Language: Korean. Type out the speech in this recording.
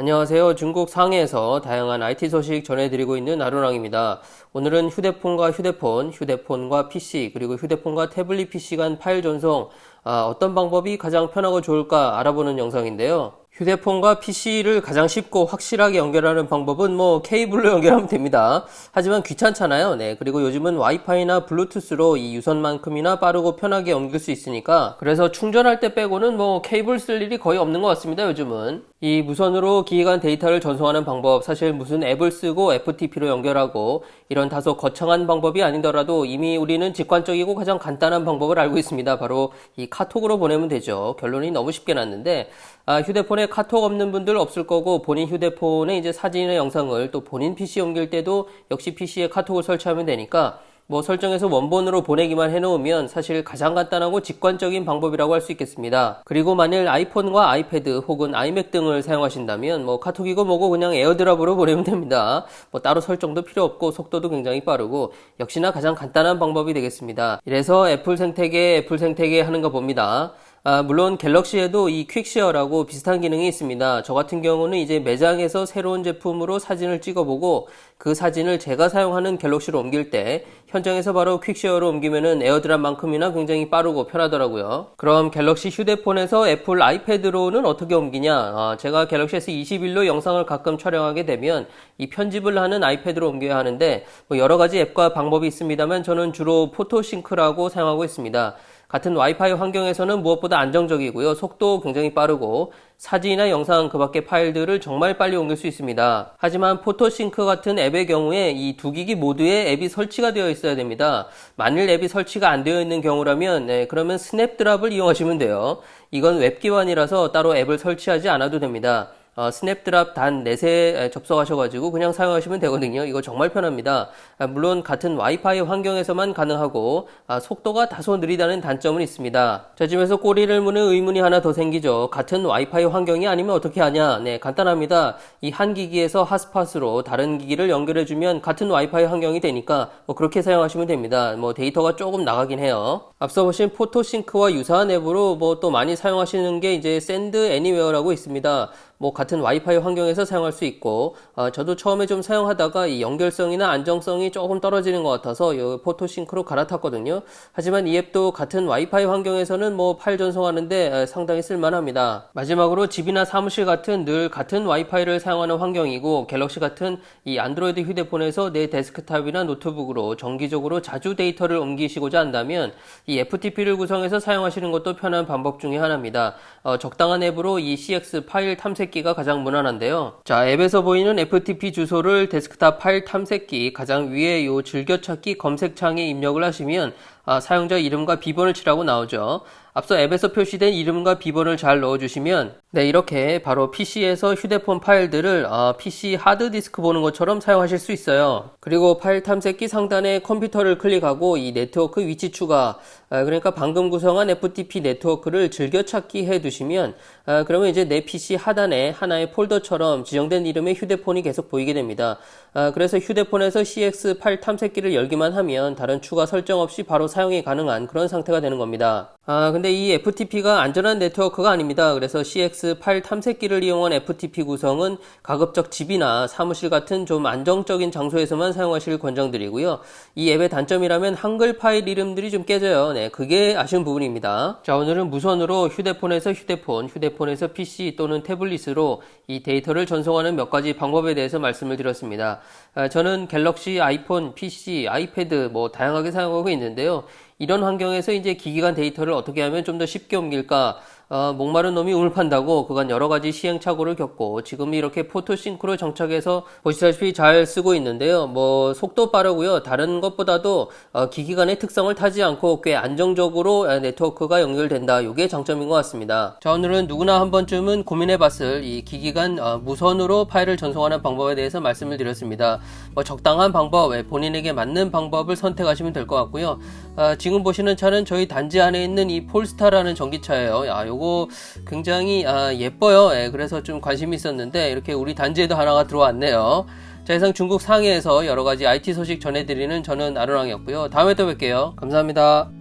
안녕하세요. 중국 상해에서 다양한 IT 소식 전해드리고 있는 아루랑입니다. 오늘은 휴대폰과 휴대폰, 휴대폰과 PC, 그리고 휴대폰과 태블릿 PC 간 파일 전송, 아, 어떤 방법이 가장 편하고 좋을까 알아보는 영상인데요. 휴대폰과 PC를 가장 쉽고 확실하게 연결하는 방법은 뭐 케이블로 연결하면 됩니다. 하지만 귀찮잖아요. 네. 그리고 요즘은 와이파이나 블루투스로 이 유선만큼이나 빠르고 편하게 옮길 수 있으니까 그래서 충전할 때 빼고는 뭐 케이블 쓸 일이 거의 없는 것 같습니다. 요즘은. 이 무선으로 기기간 데이터를 전송하는 방법, 사실 무슨 앱을 쓰고 FTP로 연결하고 이런 다소 거창한 방법이 아니더라도 이미 우리는 직관적이고 가장 간단한 방법을 알고 있습니다. 바로 이 카톡으로 보내면 되죠. 결론이 너무 쉽게 났는데 아, 휴대폰에 카톡 없는 분들 없을 거고 본인 휴대폰에 이제 사진이나 영상을 또 본인 PC 옮길 때도 역시 PC에 카톡을 설치하면 되니까 뭐 설정해서 원본으로 보내기만 해놓으면 사실 가장 간단하고 직관적인 방법이라고 할 수 있겠습니다. 그리고 만일 아이폰과 아이패드 혹은 아이맥 등을 사용하신다면 뭐 카톡이고 뭐고 그냥 에어드랍으로 보내면 됩니다. 뭐 따로 설정도 필요 없고 속도도 굉장히 빠르고 역시나 가장 간단한 방법이 되겠습니다. 이래서 애플 생태계 애플 생태계 하는 거 봅니다. 아, 물론 갤럭시에도 이 퀵쉐어라고 비슷한 기능이 있습니다. 저 같은 경우는 이제 매장에서 새로운 제품으로 사진을 찍어보고 그 사진을 제가 사용하는 갤럭시로 옮길 때 현장에서 바로 퀵쉐어로 옮기면은 에어드랍만큼이나 굉장히 빠르고 편하더라고요. 그럼 갤럭시 휴대폰에서 애플 아이패드로는 어떻게 옮기냐? 아, 제가 갤럭시 S21로 영상을 가끔 촬영하게 되면 이 편집을 하는 아이패드로 옮겨야 하는데 뭐 여러 가지 앱과 방법이 있습니다만 저는 주로 포토싱크라고 사용하고 있습니다. 같은 와이파이 환경에서는 무엇보다 안정적이고요. 속도 굉장히 빠르고 사진이나 영상 그 밖의 파일들을 정말 빨리 옮길 수 있습니다. 하지만 포토싱크 같은 앱의 경우에 이 두 기기 모두에 앱이 설치가 되어 있어야 됩니다. 만일 앱이 설치가 안 되어 있는 경우라면 네, 그러면 스냅드랍을 이용하시면 돼요. 이건 웹 기반이라서 따로 앱을 설치하지 않아도 됩니다. 어, 스냅드랍 단 4세 접속하셔가지고 그냥 사용하시면 되거든요. 이거 정말 편합니다. 아, 물론 같은 와이파이 환경에서만 가능하고 아, 속도가 다소 느리다는 단점은 있습니다. 자, 지금에서 꼬리를 무는 의문이 하나 더 생기죠. 같은 와이파이 환경이 아니면 어떻게 하냐? 네, 간단합니다. 이 한 기기에서 핫스팟으로 다른 기기를 연결해주면 같은 와이파이 환경이 되니까 뭐 그렇게 사용하시면 됩니다. 뭐 데이터가 조금 나가긴 해요. 앞서 보신 포토싱크와 유사한 앱으로 뭐 또 많이 사용하시는 게 이제 샌드 애니웨어라고 있습니다. 뭐 같은 와이파이 환경에서 사용할 수 있고 어, 저도 처음에 좀 사용하다가 이 연결성이나 안정성이 조금 떨어지는 것 같아서 이 포토싱크로 갈아탔거든요. 하지만 이 앱도 같은 와이파이 환경에서는 뭐 파일 전송하는데 상당히 쓸만합니다. 마지막으로 집이나 사무실 같은 늘 같은 와이파이를 사용하는 환경이고 갤럭시 같은 이 안드로이드 휴대폰에서 내 데스크탑이나 노트북으로 정기적으로 자주 데이터를 옮기시고자 한다면 이 FTP를 구성해서 사용하시는 것도 편한 방법 중에 하나입니다. 어, 적당한 앱으로 이 CX 파일 탐색 기가 가장 무난한데요. 자, 앱에서 보이는 FTP 주소를 데스크탑 파일 탐색기 가장 위에 요 즐겨찾기 검색창에 입력을 하시면 아, 사용자 이름과 비번을 치라고 나오죠. 앞서 앱에서 표시된 이름과 비번을 잘 넣어주시면 네 이렇게 바로 PC에서 휴대폰 파일들을 아, PC 하드디스크 보는 것처럼 사용하실 수 있어요. 그리고 파일 탐색기 상단에 컴퓨터를 클릭하고 이 네트워크 위치 추가 아, 그러니까 방금 구성한 FTP 네트워크를 즐겨찾기 해 두시면 아, 그러면 이제 내 PC 하단에 하나의 폴더처럼 지정된 이름의 휴대폰이 계속 보이게 됩니다. 아, 그래서 휴대폰에서 CX 파일 탐색기를 열기만 하면 다른 추가 설정 없이 바로 사용이 가능한 그런 상태가 되는 겁니다. 아, 근데 이 FTP가 안전한 네트워크가 아닙니다. 그래서 CX 파일 탐색기를 이용한 FTP 구성은 가급적 집이나 사무실 같은 좀 안정적인 장소에서만 사용하실 권장드리고요. 이 앱의 단점이라면 한글 파일 이름들이 좀 깨져요. 네, 그게 아쉬운 부분입니다. 자, 오늘은 무선으로 휴대폰에서 휴대폰, 휴대폰에서 PC 또는 태블릿으로 이 데이터를 전송하는 몇 가지 방법에 대해서 말씀을 드렸습니다. 아, 저는 갤럭시, 아이폰, PC, 아이패드 뭐 다양하게 사용하고 있는데요. 이런 환경에서 이제 기기간 데이터를 어떻게 하면 좀 더 쉽게 옮길까 어, 목마른 놈이 우물 판다고 그간 여러 가지 시행착오를 겪고 지금 이렇게 포토싱크로 정착해서 보시다시피 잘 쓰고 있는데요. 뭐 속도 빠르고요. 다른 것보다도 어, 기기 간의 특성을 타지 않고 꽤 안정적으로 네트워크가 연결된다. 이게 장점인 것 같습니다. 자 오늘은 누구나 한 번쯤은 고민해봤을 이 기기 간 어, 무선으로 파일을 전송하는 방법에 대해서 말씀을 드렸습니다. 뭐 적당한 방법, 예, 본인에게 맞는 방법을 선택하시면 될 것 같고요. 아, 지금 보시는 차는 저희 단지 안에 있는 이 폴스타라는 전기차예요. 야, 요거 굉장히 아, 예뻐요. 예, 그래서 좀 관심이 있었는데 이렇게 우리 단지에도 하나가 들어왔네요. 자, 이상 중국 상해에서 여러 가지 IT 소식 전해드리는 저는 아르랑이었고요. 다음에 또 뵐게요. 감사합니다.